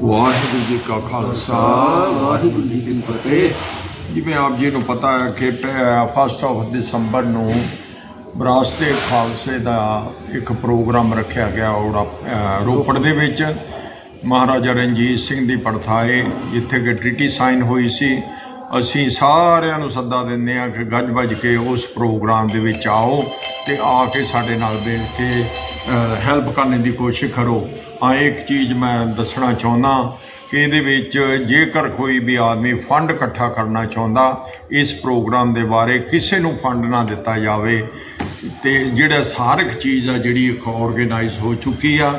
ਵਾਹਿਗੁਰੂ ਜੀ ਕਾ ਖਾਲਸਾ, ਵਾਹਿਗੁਰੂ ਜੀ ਕੀ ਫਤਿਹ। ਜਿਵੇਂ ਆਪ ਜੀ ਨੂੰ ਪਤਾ ਹੈ ਕਿ ਫਸਟ ਆਫ ਦਸੰਬਰ ਨੂੰ ਵਿਰਾਸਤੇ ਖਾਲਸੇ ਦਾ ਇੱਕ ਪ੍ਰੋਗਰਾਮ ਰੱਖਿਆ ਗਿਆ ਔੜਾ ਰੋਪੜ ਦੇ ਵਿੱਚ। ਮਹਾਰਾਜਾ ਰਣਜੀਤ ਸਿੰਘ ਦੀ ਪੜਥਾਏ ਜਿੱਥੇ ਕਿ ਟ੍ਰੀਟੀ ਸਾਈਨ ਹੋਈ ਸੀ। ਅਸੀਂ ਸਾਰਿਆਂ ਨੂੰ ਸੱਦਾ ਦਿੰਦੇ ਹਾਂ ਕਿ ਗੱਜ ਵੱਜ ਕੇ ਉਸ ਪ੍ਰੋਗਰਾਮ ਦੇ ਵਿੱਚ ਆਓ ਤੇ ਆ ਕੇ ਸਾਡੇ ਨਾਲ ਮਿਲ ਕੇ ਹੈਲਪ ਕਰਨ ਦੀ ਕੋਸ਼ਿਸ਼ ਕਰੋ। ਆ ਇੱਕ ਚੀਜ਼ ਮੈਂ ਦੱਸਣਾ ਚਾਹੁੰਦਾ ਕਿ ਇਹਦੇ ਵਿੱਚ ਜੇਕਰ ਕੋਈ ਵੀ ਆਦਮੀ ਫੰਡ ਇਕੱਠਾ ਕਰਨਾ ਚਾਹੁੰਦਾ, ਇਸ ਪ੍ਰੋਗਰਾਮ ਦੇ ਬਾਰੇ ਕਿਸੇ ਨੂੰ ਫੰਡ ਨਾ ਦਿੱਤਾ ਜਾਵੇ, ਤੇ ਜਿਹੜਾ ਸਾਰਕ ਚੀਜ਼ ਆ ਜਿਹੜੀ ਇੱਕ ਆਰਗੇਨਾਈਜ਼ ਹੋ ਚੁੱਕੀ ਆ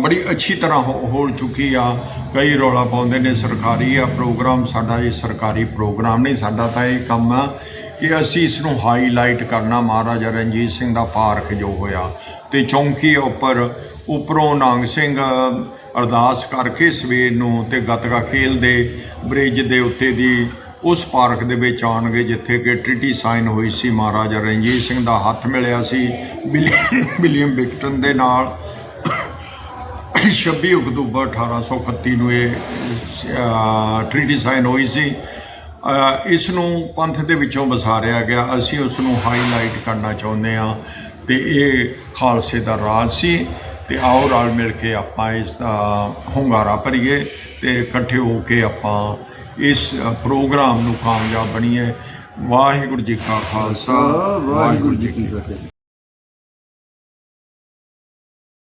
ਬੜੀ ਅੱਛੀ ਤਰ੍ਹਾਂ ਹੋ ਹੋ ਚੁੱਕੀ ਆ। ਕਈ ਰੌਲਾ ਪਾਉਂਦੇ ਨੇ, ਸਰਕਾਰੀ ਆ ਪ੍ਰੋਗਰਾਮ, ਸਾਡਾ ਇਹ ਸਰਕਾਰੀ ਪ੍ਰੋਗਰਾਮ ਨਹੀਂ, ਸਾਡਾ ਤਾਂ ਇਹ ਕੰਮ ਆ ਕਿ ਅਸੀਂ ਇਸ ਨੂੰ ਹਾਈਲਾਈਟ ਕਰਨਾ। ਮਹਾਰਾਜਾ ਰਣਜੀਤ ਸਿੰਘ ਦਾ ਪਾਰਕ ਜੋ ਹੋਇਆ ਤੇ ਚੌਂਕੀ ਉੱਪਰ ਉੱਪਰੋਂ ਨਾਂਗ ਸਿੰਘ ਅਰਦਾਸ ਕਰਕੇ ਸਵੇਰ ਨੂੰ ਤੇ ਗੱਤਕਾ ਖੇਲਦੇ ਬ੍ਰਿਜ ਦੇ ਉੱਤੇ ਦੀ ਉਸ ਪਾਰਕ ਦੇ ਵਿੱਚ ਆਉਣਗੇ, ਜਿੱਥੇ ਕਿ ਟ੍ਰਿਟੀ ਸਾਈਨ ਹੋਈ ਸੀ। ਮਹਾਰਾਜਾ ਰਣਜੀਤ ਸਿੰਘ ਦਾ ਹੱਥ ਮਿਲਿਆ ਸੀ ਵਿਲੀ- ਵਿਲੀਅਮ ਵਿਕਟਨ ਦੇ ਨਾਲ। 26 ਅਕਤੂਬਰ 1831 ਨੂੰ ਇਹ ਟ੍ਰੀਟੀ ਸਾਈਨ ਹੋਈ ਸੀ। ਇਸ ਨੂੰ ਪੰਥ ਦੇ ਵਿੱਚੋਂ ਵਸਾਰਿਆ ਗਿਆ। ਅਸੀਂ ਉਸ ਨੂੰ ਹਾਈਲਾਈਟ ਕਰਨਾ ਚਾਹੁੰਦੇ ਹਾਂ ਤੇ ਇਹ ਖਾਲਸੇ ਦਾ ਰਾਜ ਸੀ ਤੇ ਆਓ ਰਲ ਮਿਲ ਕੇ ਆਪਾਂ ਇਸ ਦਾ ਹੁੰਗਾਰਾ ਭਰੀਏ ਤੇ ਇਕੱਠੇ ਹੋ ਕੇ ਆਪਾਂ ਇਸ ਪ੍ਰੋਗਰਾਮ ਨੂੰ ਕਾਮਯਾਬ ਬਣੀਏ। ਵਾਹਿਗੁਰੂ ਜੀ ਕਾ ਖਾਲਸਾ ਵਾਹਿਗੁਰੂ ਜੀ ਕੀ ਫਤਿਹ।